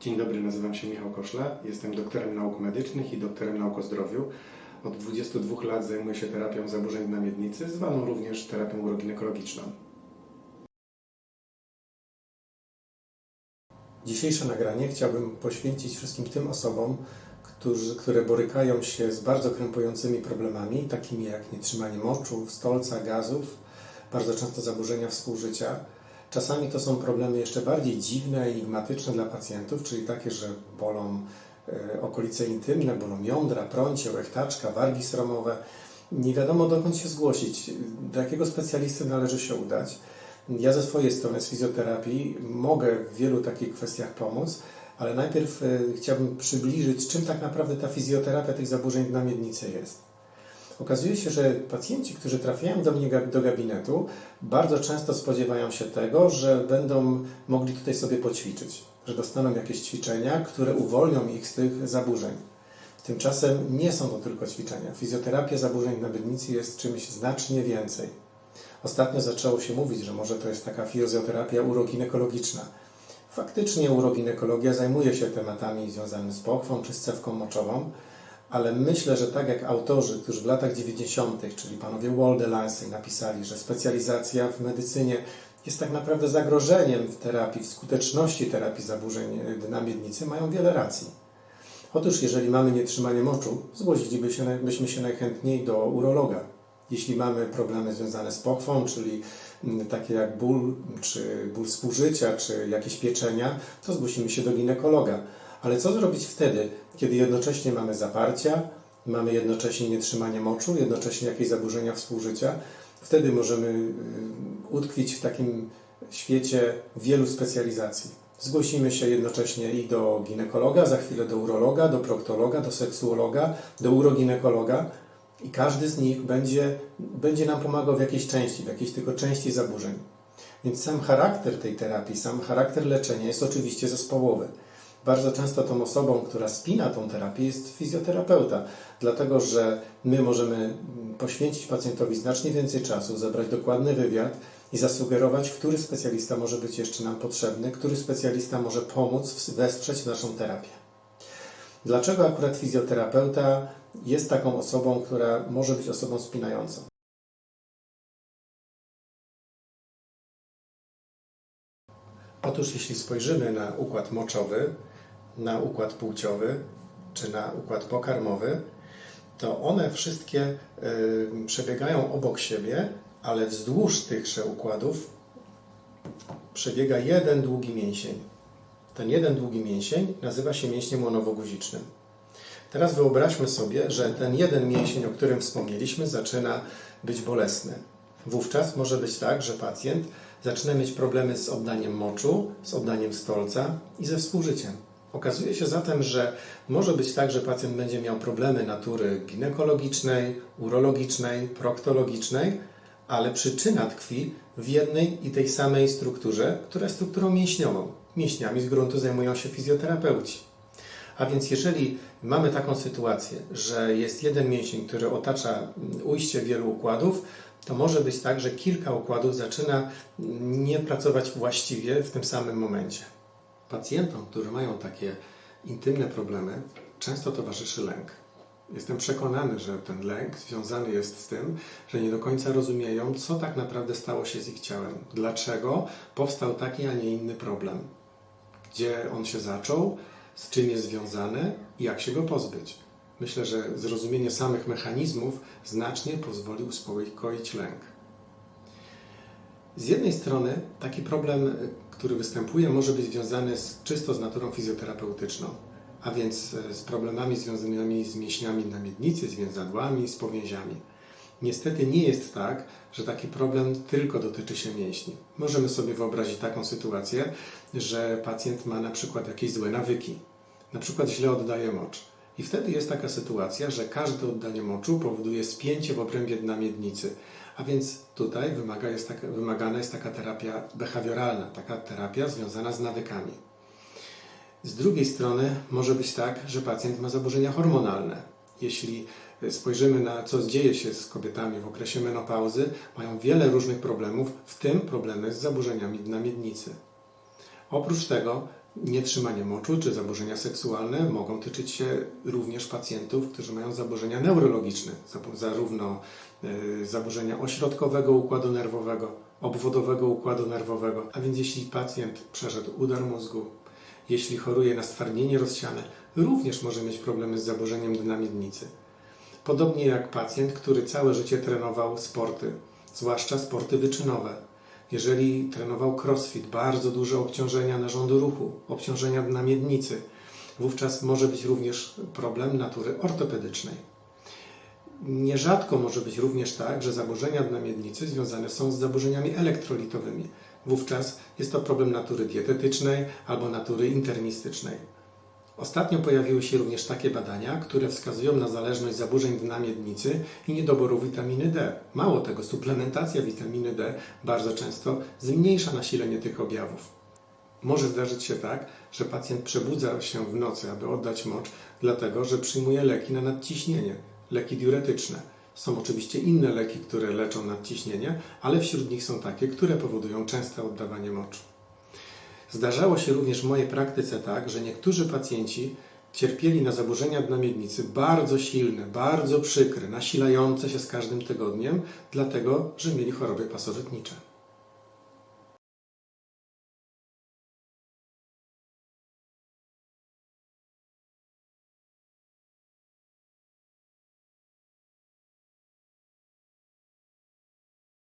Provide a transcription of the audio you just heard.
Dzień dobry, nazywam się Michał Koszla, jestem doktorem nauk medycznych i doktorem nauk o zdrowiu. Od 22 lat zajmuję się terapią zaburzeń na miednicy, zwaną również terapią uroginekologiczną. Dzisiejsze nagranie chciałbym poświęcić wszystkim tym osobom, którzy, które borykają się z bardzo krępującymi problemami, takimi jak nietrzymanie moczu, stolca, gazów, bardzo często zaburzenia współżycia. Czasami to są problemy jeszcze bardziej dziwne, enigmatyczne dla pacjentów, czyli takie, że bolą e, okolice intymne, bolą jądra, prącie, łechtaczka, wargi sromowe. Nie wiadomo dokąd się zgłosić, do jakiego specjalisty należy się udać. Ja ze swojej strony z fizjoterapii mogę w wielu takich kwestiach pomóc, ale najpierw e, chciałbym przybliżyć, czym tak naprawdę ta fizjoterapia tych zaburzeń na miednicy jest. Okazuje się, że pacjenci, którzy trafiają do mnie do gabinetu, bardzo często spodziewają się tego, że będą mogli tutaj sobie poćwiczyć, że dostaną jakieś ćwiczenia, które uwolnią ich z tych zaburzeń. Tymczasem nie są to tylko ćwiczenia. Fizjoterapia zaburzeń na miednicy jest czymś znacznie więcej. Ostatnio zaczęło się mówić, że może to jest taka fizjoterapia uroginekologiczna. Faktycznie uroginekologia zajmuje się tematami związanymi z pochwą czy z cewką moczową, ale myślę, że tak jak autorzy, którzy w latach 90., czyli panowie Walde Lansing napisali, że specjalizacja w medycynie jest tak naprawdę zagrożeniem w terapii, w skuteczności terapii zaburzeń na miednicy, mają wiele racji. Otóż, jeżeli mamy nietrzymanie moczu, zgłosilibyśmy się, byśmy się najchętniej do urologa. Jeśli mamy problemy związane z pochwą, czyli mm, takie jak ból, czy ból współżycia, czy jakieś pieczenia, to zgłosimy się do ginekologa. Ale co zrobić wtedy, kiedy jednocześnie mamy zaparcia, mamy jednocześnie nietrzymanie moczu, jednocześnie jakieś zaburzenia współżycia? Wtedy możemy y, utkwić w takim świecie wielu specjalizacji. Zgłosimy się jednocześnie i do ginekologa, za chwilę do urologa, do proktologa, do seksuologa, do uroginekologa i każdy z nich będzie, będzie nam pomagał w jakiejś części, w jakiejś tylko części zaburzeń. Więc sam charakter tej terapii, sam charakter leczenia jest oczywiście zespołowy. Bardzo często tą osobą, która spina tą terapię, jest fizjoterapeuta, dlatego że my możemy poświęcić pacjentowi znacznie więcej czasu, zebrać dokładny wywiad i zasugerować, który specjalista może być jeszcze nam potrzebny, który specjalista może pomóc wesprzeć naszą terapię. Dlaczego akurat fizjoterapeuta jest taką osobą, która może być osobą spinającą? Otóż jeśli spojrzymy na układ moczowy, na układ płciowy czy na układ pokarmowy, to one wszystkie y, przebiegają obok siebie, ale wzdłuż tychże układów przebiega jeden długi mięsień. Ten jeden długi mięsień nazywa się mięśniem łonowo-guzicznym. Teraz wyobraźmy sobie, że ten jeden mięsień, o którym wspomnieliśmy, zaczyna być bolesny. Wówczas może być tak, że pacjent zaczyna mieć problemy z oddaniem moczu, z oddaniem stolca i ze współżyciem. Okazuje się zatem, że może być tak, że pacjent będzie miał problemy natury ginekologicznej, urologicznej, proktologicznej, ale przyczyna tkwi w jednej i tej samej strukturze, która jest strukturą mięśniową. Mięśniami z gruntu zajmują się fizjoterapeuci. A więc jeżeli mamy taką sytuację, że jest jeden mięsień, który otacza mm, ujście wielu układów, to może być tak, że kilka układów zaczyna mm, nie pracować właściwie w tym samym momencie. Pacjentom, którzy mają takie intymne problemy, często towarzyszy lęk. Jestem przekonany, że ten lęk związany jest z tym, że nie do końca rozumieją, co tak naprawdę stało się z ich ciałem. Dlaczego powstał taki, a nie inny problem. Gdzie on się zaczął, z czym jest związany i jak się go pozbyć. Myślę, że zrozumienie samych mechanizmów znacznie pozwoli uspokoić lęk. Z jednej strony taki problem, który występuje, może być związany z, czysto z naturą fizjoterapeutyczną, a więc y, z problemami związanymi z mięśniami na miednicy, z więzadłami, z powięziami. Niestety nie jest tak, że taki problem tylko dotyczy się mięśni. Możemy sobie wyobrazić taką sytuację, że pacjent ma na przykład jakieś złe nawyki, na przykład źle oddaje mocz. I wtedy jest taka sytuacja, że każde oddanie moczu powoduje spięcie w obrębie dna miednicy. A więc tutaj wymaga jest taka, wymagana jest taka terapia behawioralna, taka terapia związana z nawykami. Z drugiej strony może być tak, że pacjent ma zaburzenia hormonalne. Jeśli spojrzymy na co dzieje się z kobietami w okresie menopauzy, mają wiele różnych problemów, w tym problemy z zaburzeniami dna miednicy. Oprócz tego nietrzymanie moczu czy zaburzenia seksualne mogą tyczyć się również pacjentów, którzy mają zaburzenia neurologiczne, zarówno y, zaburzenia ośrodkowego układu nerwowego, obwodowego układu nerwowego. A więc jeśli pacjent przeszedł udar mózgu, jeśli choruje na stwardnienie rozsiane, również może mieć problemy z zaburzeniem dna miednicy. Podobnie jak pacjent, który całe życie trenował sporty, zwłaszcza sporty wyczynowe. Jeżeli trenował crossfit, bardzo duże obciążenia narządu ruchu, obciążenia dna miednicy, wówczas może być również problem natury ortopedycznej. Nierzadko może być również tak, że zaburzenia dna miednicy związane są z zaburzeniami elektrolitowymi. Wówczas jest to problem natury dietetycznej albo natury internistycznej. Ostatnio pojawiły się również takie badania, które wskazują na zależność zaburzeń dna miednicy i niedoboru witaminy D. Mało tego, suplementacja witaminy D bardzo często zmniejsza nasilenie tych objawów. Może zdarzyć się tak, że pacjent przebudza się w nocy, aby oddać mocz, dlatego że przyjmuje leki na nadciśnienie, leki diuretyczne. Są oczywiście inne leki, które leczą nadciśnienie, ale wśród nich są takie, które powodują częste oddawanie moczu. Zdarzało się również w mojej praktyce tak, że niektórzy pacjenci cierpieli na zaburzenia dna miednicy bardzo silne, bardzo przykre, nasilające się z każdym tygodniem, dlatego że mieli choroby pasożytnicze.